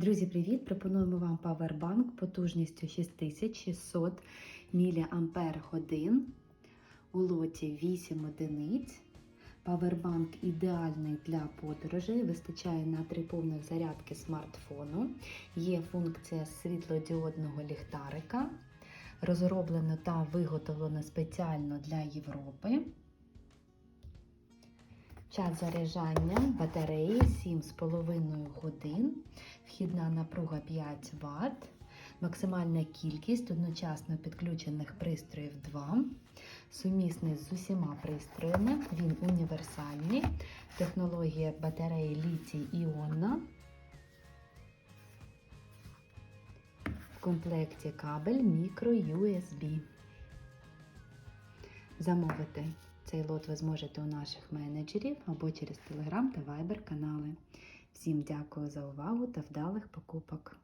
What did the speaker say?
Друзі, привіт! Пропонуємо вам павербанк потужністю 6600 мАч у лоті 8 одиниць. Павербанк ідеальний для подорожей, вистачає на три повних зарядки смартфону. Є функція світлодіодного ліхтарика, розроблено та виготовлено спеціально для Європи. Час заряджання батареї 7,5 годин, вхідна напруга 5 Вт, максимальна кількість одночасно підключених пристроїв 2, сумісний з усіма пристроями, він універсальний, технологія батареї літій іонна. В комплекті кабель мікро USB. Замовити цей лот ви зможете у наших менеджерів або через Telegram та Viber канали. Всім дякую за увагу та вдалих покупок!